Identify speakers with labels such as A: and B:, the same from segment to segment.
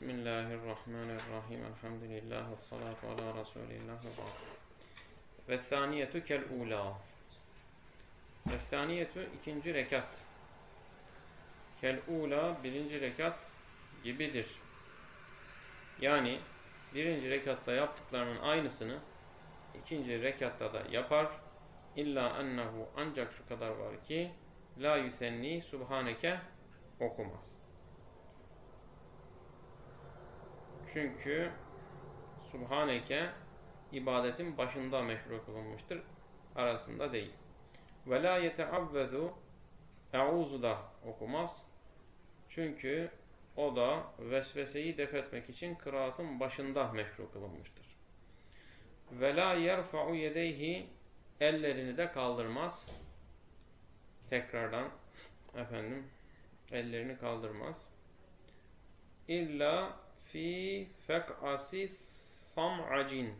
A: Bismillahirrahmanirrahim. Elhamdülillah. Salatu ala Resulillah. Ve saniyetu kel ula. Ve saniyetu ikinci rekat. Kel ula birinci rekat gibidir. Yani birinci rekatta yaptıklarının aynısını ikinci rekatta da yapar. İlla ennehu ancak şu kadar var ki la yüsenni subhaneke okumaz. Çünkü Subhaneke ibadetin başında meşru kılınmıştır. Arasında değil. Ve la yeteavvezu Euzu da okumaz. Çünkü o da vesveseyi defetmek için kıraatın başında meşru kılınmıştır. Ve la yerfa'u yedeyhi ellerini de kaldırmaz. Tekrardan efendim ellerini kaldırmaz. İlla fi fek'asi sam'acin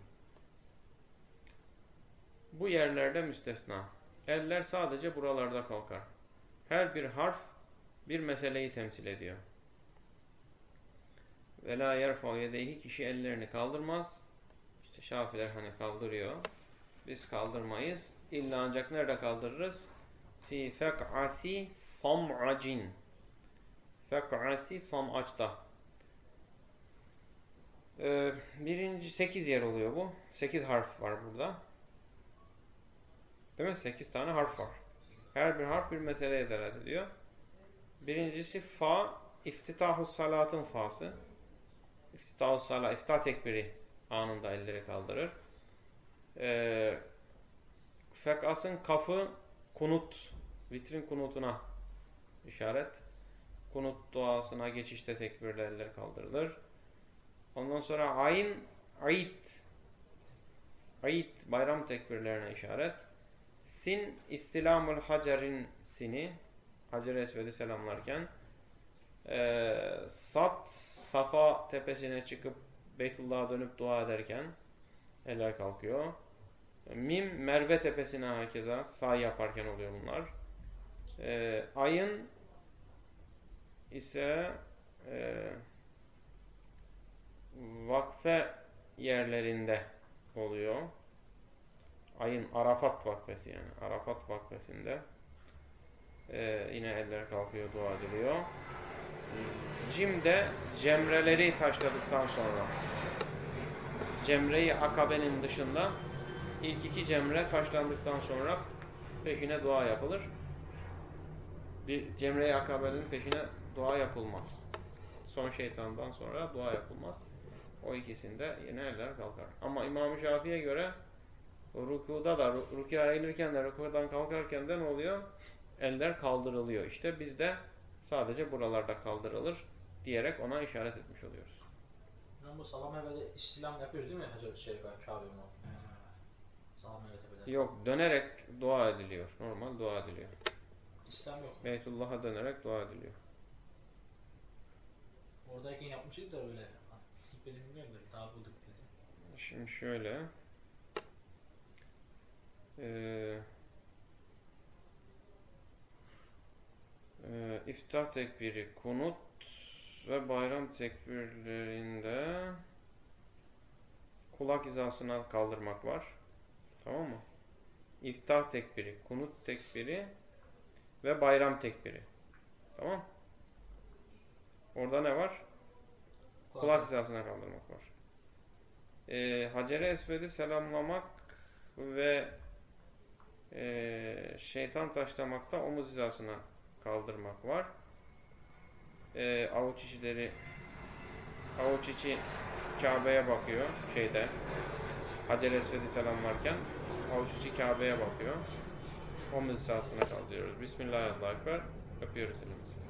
A: bu yerlerde müstesna. Eller sadece buralarda kalkar. Her bir harf bir meseleyi temsil ediyor. Ve la yerfa'u yedeyhi kişi ellerini kaldırmaz. İşte şafiler hani kaldırıyor. Biz kaldırmayız. İlla ancak nerede kaldırırız? Fi fek'asi sam'acin. Fek'asi sam'açta. Ee, birinci sekiz yer oluyor bu. Sekiz harf var burada. Değil mi? Sekiz tane harf var. Her bir harf bir meseleye delalet ediyor. Birincisi fa, iftitahu salatın fası. İftitahu salat, iftah tekbiri anında elleri kaldırır. Ee, fekasın kafı kunut, vitrin kunutuna işaret. Kunut duasına geçişte tekbirle eller kaldırılır. Ondan sonra ayn, ait. Ait bayram tekbirlerine işaret. Sin istilamul hacerin sini. Hacer Esved'i selamlarken. Ee, sat Safa tepesine çıkıp Beytullah'a dönüp dua ederken eller kalkıyor. Mim Merve tepesine herkese sağ yaparken oluyor bunlar. Ee, ayın ise e, vakfe yerlerinde oluyor. Ayın Arafat vakfesi yani. Arafat vakfesinde ee, yine eller kalkıyor, dua ediliyor. Cim'de cemreleri taşladıktan sonra Cemre-i Akabe'nin dışında ilk iki cemre taşlandıktan sonra peşine dua yapılır. Bir Cemre-i Akabe'nin peşine dua yapılmaz. Son şeytandan sonra dua yapılmaz. O ikisinde yine eller kalkar. Ama İmam-ı Şafii'ye göre rukuda da, rukuya eğilirken de, rukudan kalkarken de ne oluyor? Eller kaldırılıyor. İşte biz de sadece buralarda kaldırılır diyerek ona işaret etmiş oluyoruz.
B: Yani bu salam evveli istilam yapıyoruz değil mi Hacı şey Kabe? Salam evveli.
A: Yok, dönerek dua ediliyor. Normal dua ediliyor.
B: İslam yok.
A: Beytullah'a dönerek dua ediliyor.
B: Oradayken yapmıştık da öyle. Bilmiyorum da daha bulduk dedi.
A: Şimdi şöyle. Ee, e, iftah tekbiri, kunut ve bayram tekbirlerinde kulak hizasına kaldırmak var. Tamam mı? İftah tekbiri, kunut tekbiri ve bayram tekbiri. Tamam Orada ne var? Kulak hizasına kaldırmak var. Ee, Hacer-i Esved'i selamlamak ve e, şeytan taşlamakta omuz hizasına kaldırmak var. E, avuç içileri avuç içi Kabe'ye bakıyor şeyde Hacer Esved'i selamlarken avuç içi Kabe'ye bakıyor. Omuz hizasına kaldırıyoruz. Bismillahirrahmanirrahim. Öpüyoruz elimizi.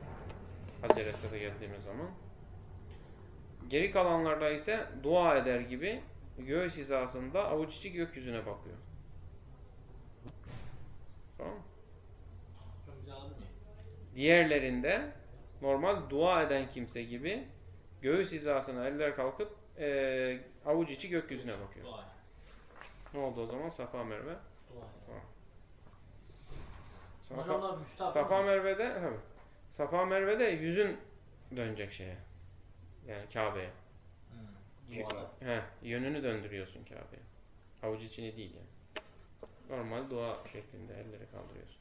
A: Hacer Esved'e geldiğimiz zaman. Geri kalanlarda ise dua eder gibi göğüs hizasında avuç içi gökyüzüne bakıyor. Tamam
B: mı?
A: Diğerlerinde normal dua eden kimse gibi göğüs hizasına eller kalkıp e, avuç içi gökyüzüne bakıyor.
B: Dua.
A: Ne oldu o zaman? Safa Merve.
B: Dua.
A: Safa. Safa Merve'de. Safa Merve'de yüzün dönecek şeye. Yani Kabe'ye.
B: Hmm.
A: He, yönünü döndürüyorsun Kabe'ye. Avuç içini değil yani. Normal dua şeklinde elleri kaldırıyorsun.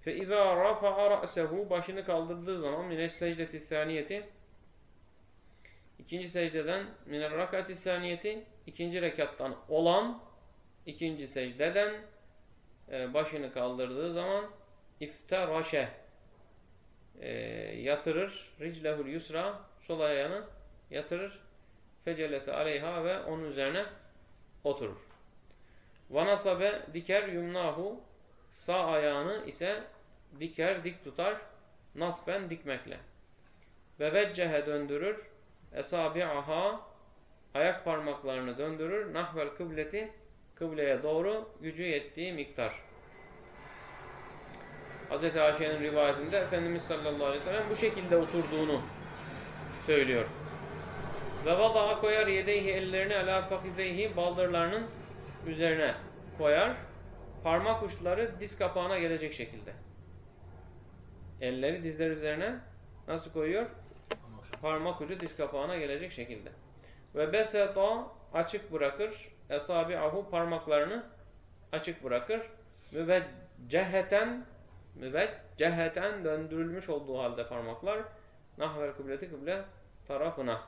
A: Fe izâ rafa'a ra'sehu başını kaldırdığı zaman mine secdeti saniyeti ikinci secdeden mine rakati saniyeti ikinci rekattan olan ikinci secdeden e, başını kaldırdığı zaman ifteraşe e, yatırır riclehul yusra sol ayağını yatırır fecelese aleyha ve onun üzerine oturur. Vanasabe diker yumnahu sağ ayağını ise diker dik tutar nasben dikmekle. Ve veccehe döndürür esabi'aha ayak parmaklarını döndürür nahvel kıbleti kıbleye doğru gücü yettiği miktar. Hz. Ayşe'nin rivayetinde Efendimiz sallallahu aleyhi ve sellem bu şekilde oturduğunu söylüyor. Ve vadaha koyar yedeyhi ellerini ala fakizeyhi baldırlarının üzerine koyar. Parmak uçları diz kapağına gelecek şekilde. Elleri dizler üzerine nasıl koyuyor? Parmak ucu diz kapağına gelecek şekilde. Ve beseta açık bırakır. Esabi'ahu parmaklarını açık bırakır. Müvecceheten müvecceheten döndürülmüş olduğu halde parmaklar nahvel kıbleti kıble tarafına.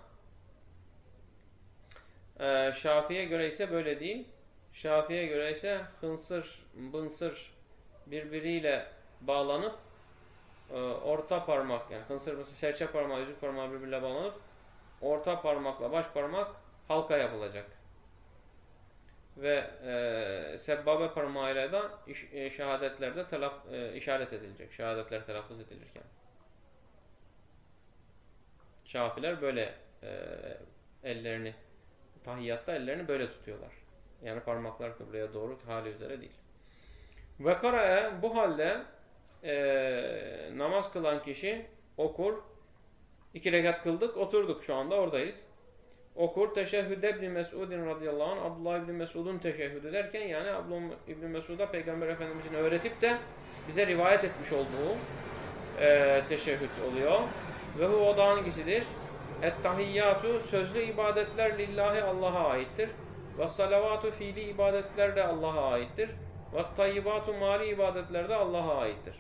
A: Ee, Şafi'ye göre ise böyle değil. Şafi'ye göre ise hınsır, bınsır birbiriyle bağlanıp e, orta parmak yani hınsır, bınsır, serçe parmağı, yüzük parmağı birbirine bağlanıp orta parmakla baş parmak halka yapılacak. Ve e, sebbabe parmağıyla da e, şehadetlerde telaf, e, işaret edilecek. Şehadetler telaffuz edilirken. Şafiler böyle e, ellerini tahiyyatta ellerini böyle tutuyorlar. Yani parmaklar kıbleye doğru hali üzere değil. Ve kara'e bu halde e, namaz kılan kişi okur. İki rekat kıldık, oturduk şu anda oradayız. Okur teşehhüde İbni Mesud'in radıyallahu anh Abdullah İbni Mesud'un teşehhüdü derken yani Abdullah İbni Mesud'a Peygamber Efendimizin öğretip de bize rivayet etmiş olduğu e, teşehhüd oluyor. Ve bu o da hangisidir? Et-tahiyyatu sözlü ibadetler lillahi Allah'a aittir. Ve salavatu fiili ibadetler de Allah'a aittir. Ve tayyibatu mali ibadetler de Allah'a aittir.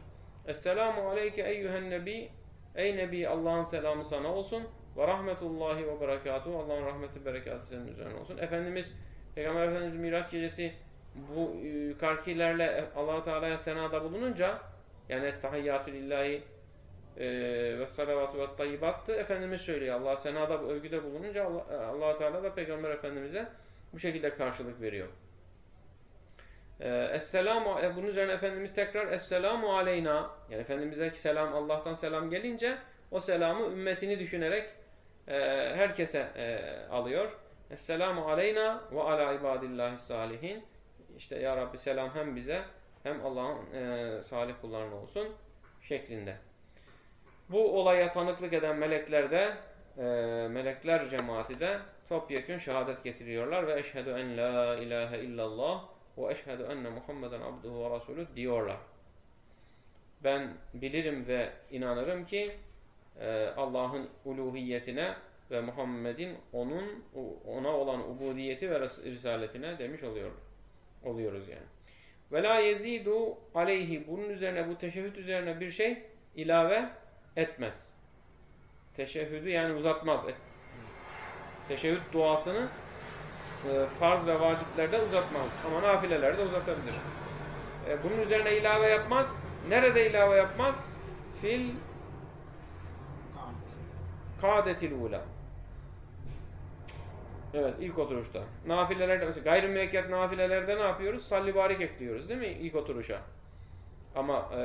A: Esselamu aleyke eyyühen nebi Ey Nebi Allah'ın selamı sana olsun. Ve rahmetullahi ve berekatuhu. Allah'ın rahmeti berekatı senin üzerine olsun. Efendimiz Peygamber Efendimiz Miraç gecesi bu e, yukarıkilerle allah Teala'ya senada bulununca yani tahiyyatü lillahi e, ve salavatü ve tayyibattı. Efendimiz söylüyor. Allah senada övgüde bulununca allah allah Teala da Peygamber Efendimiz'e bu şekilde karşılık veriyor. Ee, Esselamu, e, bunun üzerine Efendimiz tekrar Esselamu aleyna yani Efendimiz'e selam Allah'tan selam gelince o selamı ümmetini düşünerek e, herkese e, alıyor. Esselamu aleyna ve ala ibadillahi salihin işte Ya Rabbi selam hem bize hem Allah'ın e, salih kullarına olsun şeklinde. Bu olaya tanıklık eden melekler de e, melekler cemaati de topyekun şehadet getiriyorlar ve eşhedü en la ilahe illallah ve eşhedü enne Muhammeden abduhu ve rasulü diyorlar. Ben bilirim ve inanırım ki Allah'ın uluhiyetine ve Muhammed'in onun ona olan ubudiyeti ve risaletine demiş oluyor, oluyoruz yani. Ve la yezidu aleyhi bunun üzerine bu teşehhüd üzerine bir şey ilave etmez. Teşehhüdü yani uzatmaz. Teşehhüd duasını e, farz ve vaciplerde uzatmaz. Ama nafilelerde uzatabilir. E, bunun üzerine ilave yapmaz. Nerede ilave yapmaz? Fil. Kadetil ula. Evet ilk oturuşta. Nafilelerde mesela gayrimüekket nafilelerde ne yapıyoruz? Salli barik ekliyoruz değil mi ilk oturuşa? Ama e,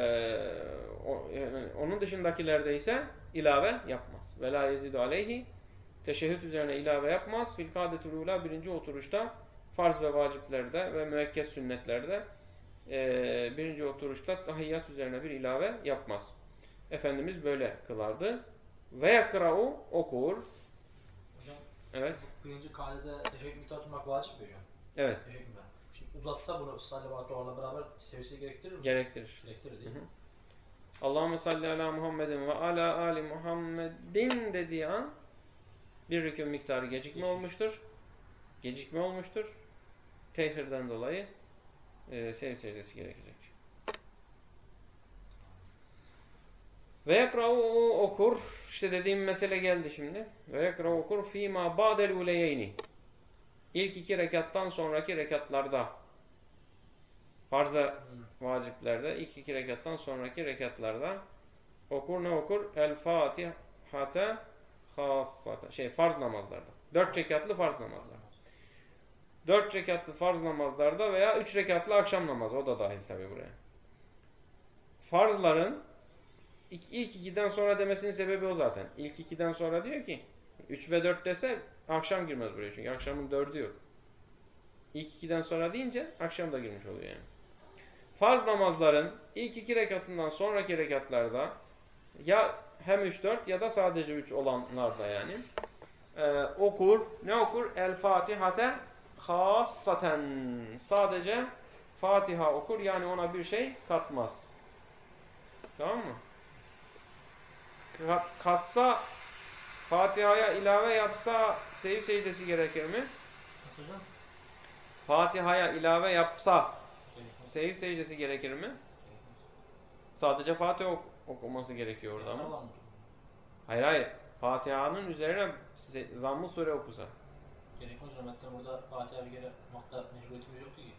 A: o, yani onun dışındakilerde ise ilave yapmaz. Ve la yezidu aleyhi teşehhüd üzerine ilave yapmaz. Fil kadetul ula birinci oturuşta farz ve vaciplerde ve müekket sünnetlerde e, birinci oturuşta tahiyyat üzerine bir ilave yapmaz. Efendimiz böyle kılardı. Ve yakra'u okur.
B: Hocam
A: Evet.
B: birinci kadede teşekkür miktarı tutmak vacip hocam?
A: Evet.
B: Teşekkür. Şimdi uzatsa bunu salavatı orada beraber seviyesi gerektirir mi?
A: Gerektirir.
B: Gerektirir değil mi?
A: Allahümme salli ala Muhammedin ve ala ali Muhammedin dediği an bir rükû miktarı gecikme olmuştur. Gecikme olmuştur. Tehirden dolayı e, sev secdesi gerekecek. Ve yakra'u okur. İşte dediğim mesele geldi şimdi. Ve yakra'u okur fîmâ ba'del uleyeyni. İlk iki rekattan sonraki rekatlarda farzda vaciplerde ilk iki rekattan sonraki rekatlarda okur ne okur? El Fatihate haffata. Şey farz namazlarda. Dört rekatlı farz namazlar. Dört rekatlı farz namazlarda veya üç rekatlı akşam namazı. O da dahil tabi buraya. Farzların ilk, ilk ikiden sonra demesinin sebebi o zaten. İlk ikiden sonra diyor ki üç ve dört dese akşam girmez buraya. Çünkü akşamın dördü yok. İlk ikiden sonra deyince akşam da girmiş oluyor yani. Farz namazların ilk iki rekatından sonraki rekatlarda ya hem 3-4 ya da sadece 3 olanlarda yani e, okur. Ne okur? El Fatihate hassaten. Sadece Fatiha okur. Yani ona bir şey katmaz. Tamam mı? Kat, katsa Fatiha'ya ilave yapsa seyir secdesi gerekir mi? Fatiha'ya ilave yapsa seyir secdesi gerekir mi? Sadece Fatiha ok- okuması gerekiyor orada ama. Hayır hayır. Fatiha'nın üzerine zamm-ı sure okusa.
B: Gerekmez hocam. Hatta burada Fatiha'ya bir kere makta mecburiyetimiz yoktu ki.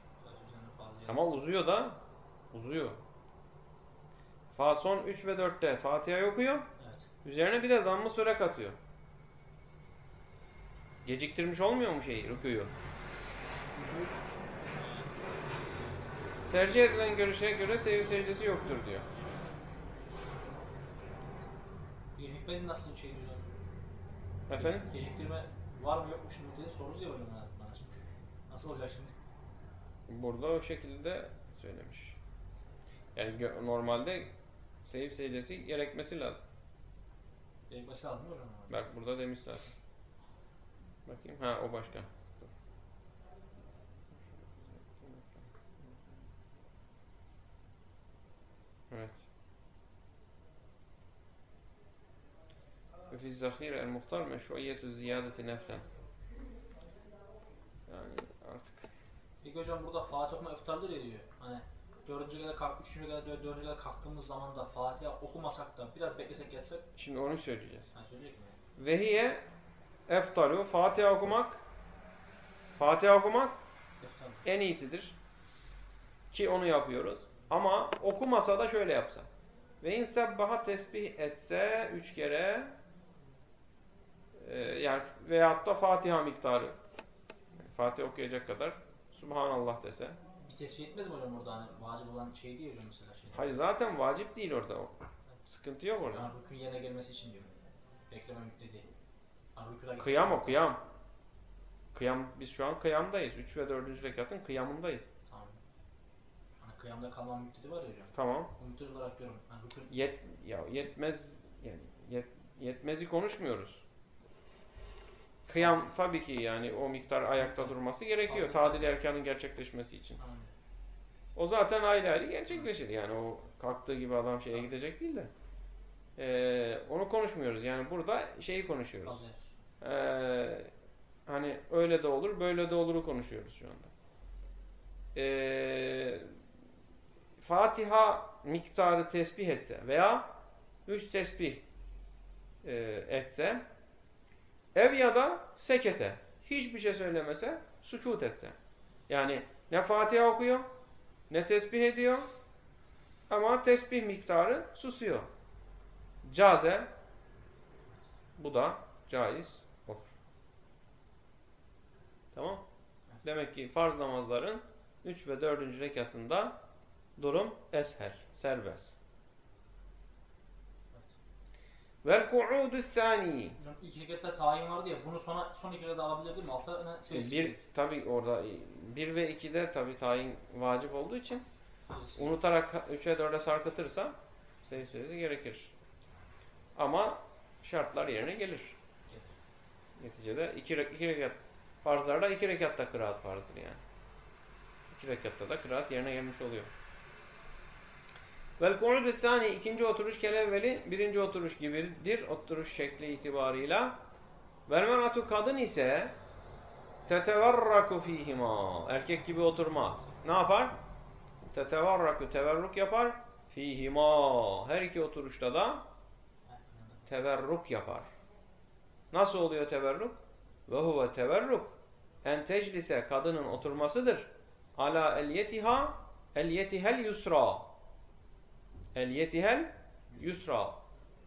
A: Ama uzuyor da. Uzuyor. Fa son 3 ve 4'te Fatiha okuyor. Üzerine bir de zamm-ı sure katıyor. Geciktirmiş olmuyor mu şeyi, rüküyü? Tercih edilen görüşe göre seyir secdesi yoktur diyor.
B: Hikmetin nasıl şey hocam?
A: Efendim?
B: Geciktirme var mı yok mu şimdi diye soruz ya hocam bana şimdi. Nasıl olacak şimdi?
A: Burada o şekilde söylemiş. Yani normalde seyir secdesi gerekmesi lazım.
B: Gerekmesi lazım mı hocam?
A: Bak burada demiş zaten. Bakayım. Ha o başka. Evet. Ve fi zahire el muhtar meşruiyetu ziyadeti neflen. Yani artık
B: Peki hocam burada Fatih okuma iftardır ya diyor. Hani dördüncü kadar kalk, üçüncü kadar, dör- dördüncü kadar kalktığımız zaman da Fatiha okumasak da biraz beklesek geçsek
A: şimdi onu söyleyeceğiz.
B: hani söyleyecek mi?
A: Ve hiye eftalu Fatiha okumak Fatiha okumak
B: İftar.
A: en iyisidir. Ki onu yapıyoruz. Ama okumasa da şöyle yapsa. Ve in sebbaha tesbih etse üç kere e, yani veyahut da Fatiha miktarı Fatiha okuyacak kadar Subhanallah dese.
B: Tesbih etmez mi hocam orada hani vacip olan şey değil hocam mesela şey.
A: Hayır zaten vacip değil orada o. Sıkıntı yok orada.
B: Yani rükün yerine gelmesi için diyor. Bekleme müddeti. Hani rüküne
A: Kıyam o kıyam. Kıyam biz şu an kıyamdayız. 3 ve 4. rekatın kıyamındayız.
B: Tamam. Hani kıyamda kalma müddeti var ya hocam.
A: Tamam.
B: O müddet olarak diyorum. Hani rükün
A: Yet ya yetmez yani yet, yetmezi konuşmuyoruz. Kıyam tabii ki yani o miktar ayakta durması gerekiyor tadil erkanın gerçekleşmesi için. O zaten ayrı ayrı gerçekleşir yani o kalktığı gibi adam şeye gidecek değil de. Ee, onu konuşmuyoruz yani burada şeyi konuşuyoruz. Ee, hani öyle de olur böyle de oluru konuşuyoruz şu anda. Ee, Fatiha miktarı tesbih etse veya üç tesbih e, etse ev ya da sekete hiçbir şey söylemese sükut etse. Yani ne Fatiha okuyor ne tesbih ediyor ama tesbih miktarı susuyor. Caze bu da caiz olur. Tamam. Demek ki farz namazların 3 ve 4. rekatında durum eshel, serbest. Vel ku'udu sani.
B: Hocam ilk rekatta tayin vardı ya bunu sona, son iki rekatta alabilirdi mi? Alsa hemen şey
A: Bir tabi orada 1 ve 2'de tabi tayin vacip olduğu için unutarak 3'e 4'e sarkıtırsa secdesi gerekir. Ama şartlar yerine gelir. Neticede 2 iki, iki rekat farzlarda 2 rekatta kıraat farzdır yani. 2 rekatta da kıraat yerine gelmiş oluyor. Vel ku'udu sani ikinci oturuş kelevveli birinci oturuş gibidir. Oturuş şekli itibarıyla. Vel meratu kadın ise tetevarraku fihima. Erkek gibi oturmaz. Ne yapar? Tetevarraku teverruk yapar. Fihima. Her iki oturuşta da teverruk yapar. Nasıl oluyor teverruk? Ve huve teverruk en teclise kadının oturmasıdır. Ala elyetiha elyetihel yusra. Elyetihel yusra.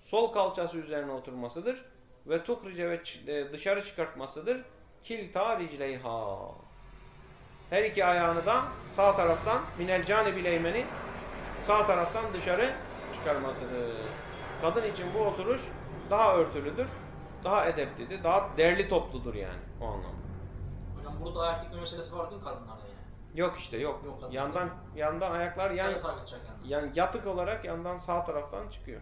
A: Sol kalçası üzerine oturmasıdır. Ve tukrice ve e, dışarı çıkartmasıdır. Kilta ricleyha. Her iki ayağını da sağ taraftan minel canibileymeni sağ taraftan dışarı çıkarmasıdır. Kadın için bu oturuş daha örtülüdür. Daha edeplidir. Daha derli topludur yani o anlamda.
B: Hocam burada ayak dikme meselesi var değil kadınlarda?
A: Yok işte yok.
B: Yok, kadın
A: yandan yandan ayaklar yan,
B: Yani, sarkıtacak yani.
A: yani yatık olarak yandan sağ taraftan çıkıyor.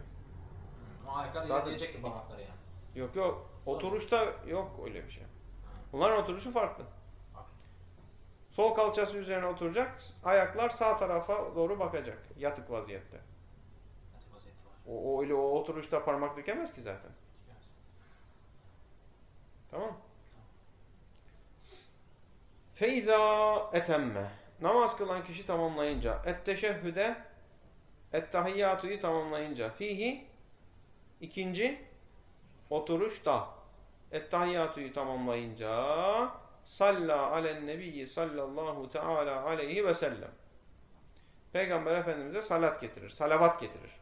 B: O ayaklar
A: Zaten-
B: ilerleyecek ki parmakları yani.
A: Yok yok. Oturuşta yok öyle bir şey. Bunların oturuşu farklı. Sol kalçası üzerine oturacak. Ayaklar sağ tarafa doğru bakacak. Yatık vaziyette.
B: Yatık vaziyeti var.
A: O, o öyle o oturuşta parmak dikemez ki zaten. Tamam. Feyza etemme. Namaz kılan kişi tamamlayınca. Etteşehhüde ettehiyyatuyu tamamlayınca. Fihi ikinci oturuşta. Ettehiyyatuyu tamamlayınca salla alen nebiyyi sallallahu teala aleyhi ve sellem. Peygamber Efendimiz'e salat getirir. Salavat getirir.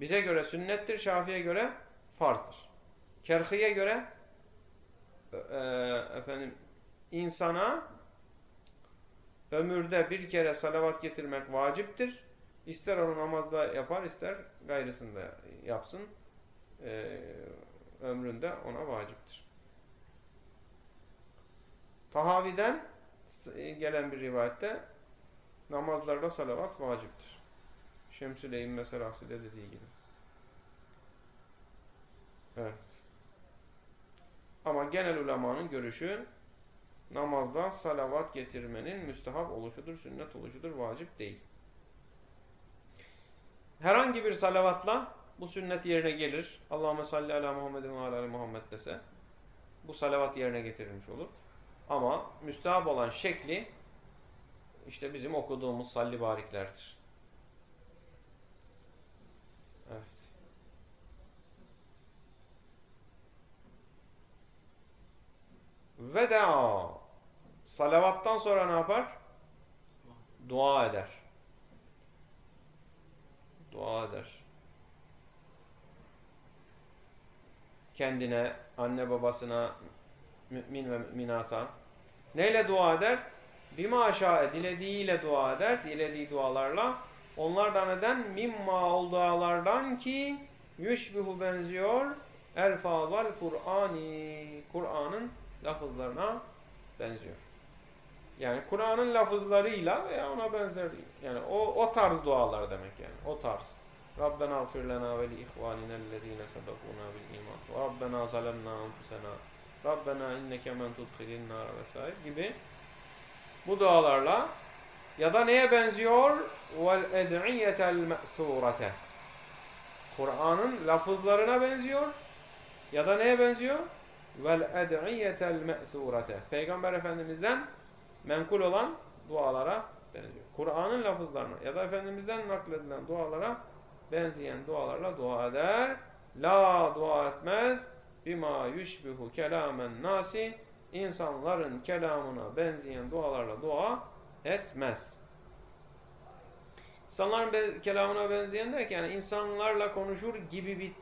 A: Bize göre sünnettir. Şafi'ye göre farzdır. Kerhiye göre e, efendim insana ömürde bir kere salavat getirmek vaciptir. İster onu namazda yapar, ister gayrısında yapsın. E, ömründe ona vaciptir. Tahavi'den gelen bir rivayette namazlarda salavat vaciptir. Şemsüleyin meselası de dediği gibi. Evet. Ama genel ulemanın görüşü namazda salavat getirmenin müstehap oluşudur, sünnet oluşudur, vacip değil. Herhangi bir salavatla bu sünnet yerine gelir. Allahümme salli ala Muhammedin ve ala Muhammed dese bu salavat yerine getirilmiş olur. Ama müstehap olan şekli işte bizim okuduğumuz salli bariklerdir. Evet. Veda. Salavattan sonra ne yapar? Dua eder. Dua eder. Kendine, anne babasına, mümin ve müminata. Neyle dua eder? Bima aşağı dilediğiyle dua eder. Dilediği dualarla. Onlar da neden? Mimma dualardan ki yüşbihu benziyor. Elfazal Kur'ani. Kur'an'ın lafızlarına benziyor. Yani Kur'an'ın lafızlarıyla veya ona benzer yani o o tarz dualar demek yani. O tarz. Rabbena gfir lena ve li ihvanina ellezine sabakuna bil iman. Rabbena zalemna anfusena. Rabbena inneke men tudkhilin nar vesaire gibi bu dualarla ya da neye benziyor? Vel ed'iyetel me'surate. Kur'an'ın lafızlarına benziyor ya da neye benziyor? vel ed'iyetel me'surate. Peygamber Efendimiz'den menkul olan dualara benziyor. Kur'an'ın lafızlarına ya da Efendimiz'den nakledilen dualara benzeyen dualarla dua eder. La dua etmez. Bima yushbihu kelamen nasi. insanların kelamına benzeyen dualarla dua etmez. İnsanların be kelamına benzeyen derken yani insanlarla konuşur gibi bir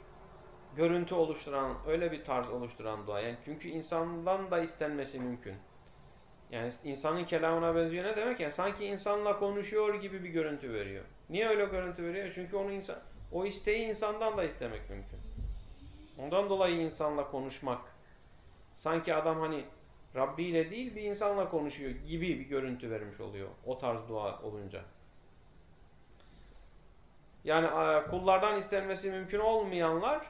A: görüntü oluşturan, öyle bir tarz oluşturan dua. Yani çünkü insandan da istenmesi mümkün. Yani insanın kelamına benziyor ne demek? Yani sanki insanla konuşuyor gibi bir görüntü veriyor. Niye öyle görüntü veriyor? Çünkü onu insan, o isteği insandan da istemek mümkün. Ondan dolayı insanla konuşmak, sanki adam hani Rabbi ile değil bir insanla konuşuyor gibi bir görüntü vermiş oluyor. O tarz dua olunca. Yani kullardan istenmesi mümkün olmayanlar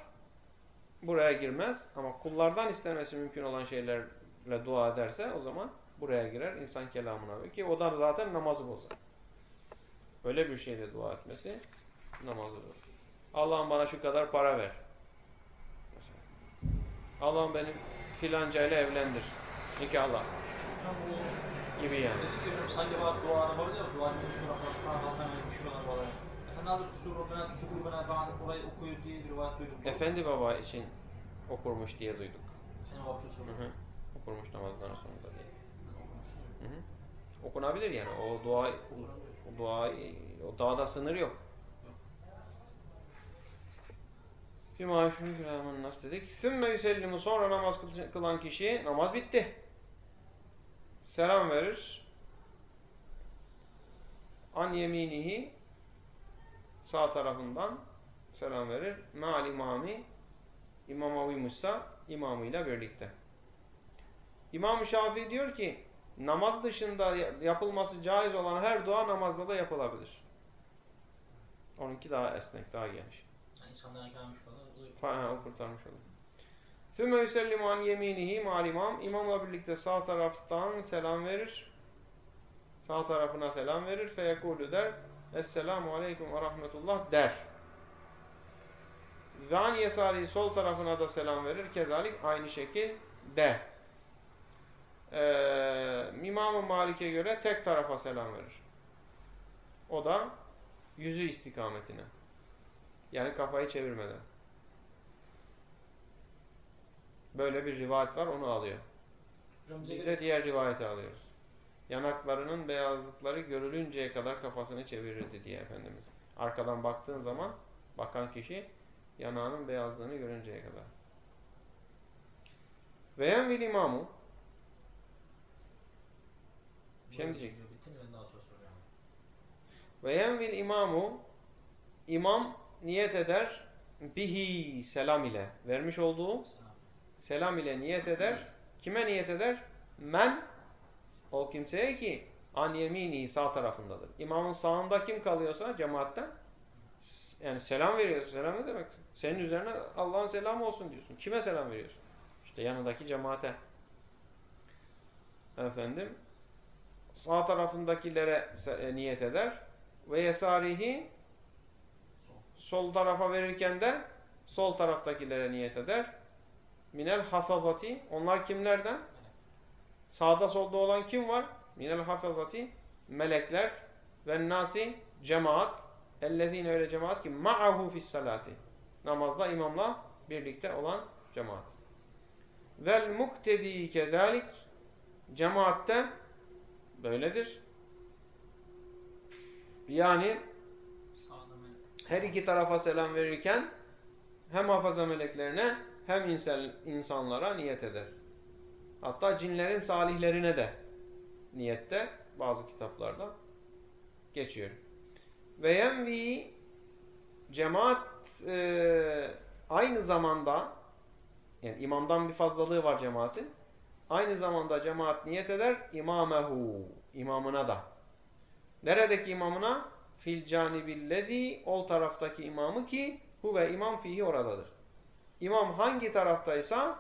A: buraya girmez. Ama kullardan istenmesi mümkün olan şeylerle dua ederse o zaman buraya girer insan kelamına. Ki o da zaten namazı bozar. Öyle bir şeyle dua etmesi namazı dur. Allah'ım bana şu kadar para ver. Allah'ım benim filancayla evlendir. Nikahla gibi yani.
B: Sanki var dua yapabilir ya, dua bana, bana bir rivayet duydum.
A: Efendi baba için okurmuş diye duyduk. Hı hı. Okurmuş namazların sonunda diye. Hı hı. Okunabilir yani. O dua o dua o dağda sınır yok. Bir maaşını kiramın nasıl dedik? Sümme yüsellimu sonra namaz kıl- kılan kişi namaz bitti. Selam verir. An yeminihi sağ tarafından selam verir. Me'al imami imama uymuşsa imamıyla birlikte. İmam-ı Şafii diyor ki namaz dışında yapılması caiz olan her dua namazda da yapılabilir. Onunki daha esnek, daha geniş.
B: Yani insanlara gelmiş falan. o-
A: Fa- ha, o kurtarmış olur. Sümme yüsellimu an yeminihi mal imam. İmamla birlikte sağ taraftan selam verir. Sağ tarafına selam verir. Feyekulu der. Esselamu aleyküm ve rahmetullah der. Ve an yesari sol tarafına da selam verir. Kezalik aynı şekil de. Ee, İmam-ı Malik'e göre tek tarafa selam verir. O da yüzü istikametine. Yani kafayı çevirmeden. Böyle bir rivayet var onu alıyor. Biz de diğer rivayeti alıyoruz. Yanaklarının beyazlıkları görülünceye kadar kafasını çevirirdi diye Efendimiz. Arkadan baktığın zaman bakan kişi yanağının beyazlığını görünceye kadar. Ve yenvil imamu bir şey mi diyecek? Ve yenvil imamu imam niyet eder bihi selam ile vermiş olduğu
B: selam
A: ile niyet eder. Kime niyet eder? Men o kimseye ki an yemini sağ tarafındadır. İmamın sağında kim kalıyorsa cemaatten yani selam veriyorsun. Selam ne demek? Senin üzerine Allah'ın selamı olsun diyorsun. Kime selam veriyorsun? İşte yanındaki cemaate. Efendim sağ tarafındakilere e, niyet eder ve yesarihi sol tarafa verirken de sol taraftakilere niyet eder. Minel hafazati. Onlar kimlerden? Sağda solda olan kim var? Minel hafazati. Melekler ve nasi cemaat. Ellezine öyle cemaat ki ma'ahu fis salati. Namazda imamla birlikte olan cemaat. Vel muktedi kezalik. Cemaatte böyledir. Yani her iki tarafa selam verirken hem hafaza meleklerine hem insan, insanlara niyet eder. Hatta cinlerin salihlerine de niyette bazı kitaplarda geçiyor. Ve yenvi cemaat e, aynı zamanda yani imamdan bir fazlalığı var cemaatin. Aynı zamanda cemaat niyet eder imamehu imamına da. Neredeki imamına? Fil canibillezi ol taraftaki imamı ki huve imam fihi oradadır. İmam hangi taraftaysa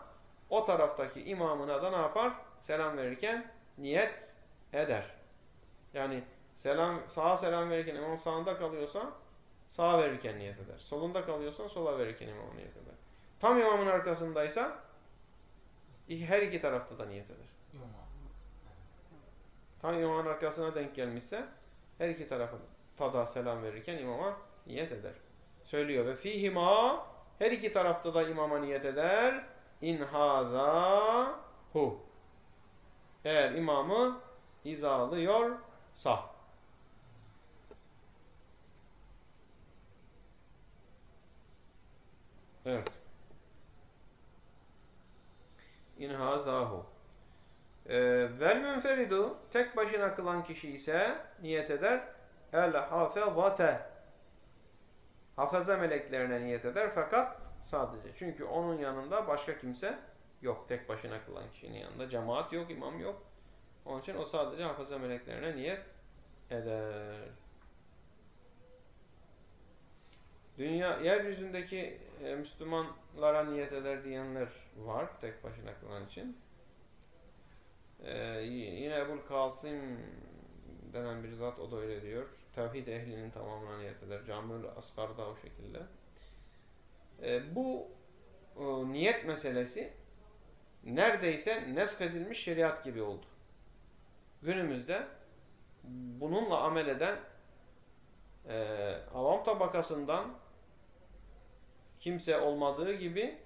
A: o taraftaki imamına da ne yapar? Selam verirken niyet eder. Yani selam sağa selam verirken imam sağında kalıyorsa sağa verirken niyet eder. Solunda kalıyorsa sola verirken imam niyet eder. Tam imamın arkasındaysa her iki tarafta da niyet eder. Tam imamın arkasına denk gelmişse her iki tarafa tada selam verirken imama niyet eder. Söylüyor ve fihima her iki tarafta da imama niyet eder. İn haza hu. Eğer imamı hizalıyorsa. Evet. İn hazahu. Ee, vel münferidu tek başına kılan kişi ise niyet eder. El hafezate hafaza meleklerine niyet eder fakat sadece. Çünkü onun yanında başka kimse yok. Tek başına kılan kişinin yanında. Cemaat yok, imam yok. Onun için o sadece hafaza meleklerine niyet eder. Dünya, yeryüzündeki e, Müslümanlara niyet eder diyenler var tek başına kılan için. Ee, yine Ebul Kasım denen bir zat o da öyle diyor. tevhid ehlinin tamamlaniyetidir. Camül Asgar da o şekilde. E, bu e, niyet meselesi neredeyse neshedilmiş şeriat gibi oldu. Günümüzde bununla amel eden e, avam tabakasından kimse olmadığı gibi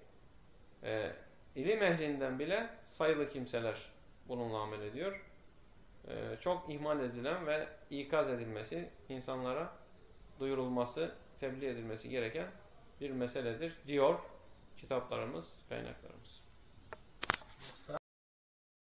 A: e, ilim ehlinden bile sayılı kimseler bununla amel ediyor. E, çok ihmal edilen ve ikaz edilmesi, insanlara duyurulması, tebliğ edilmesi gereken bir meseledir diyor kitaplarımız, kaynaklarımız.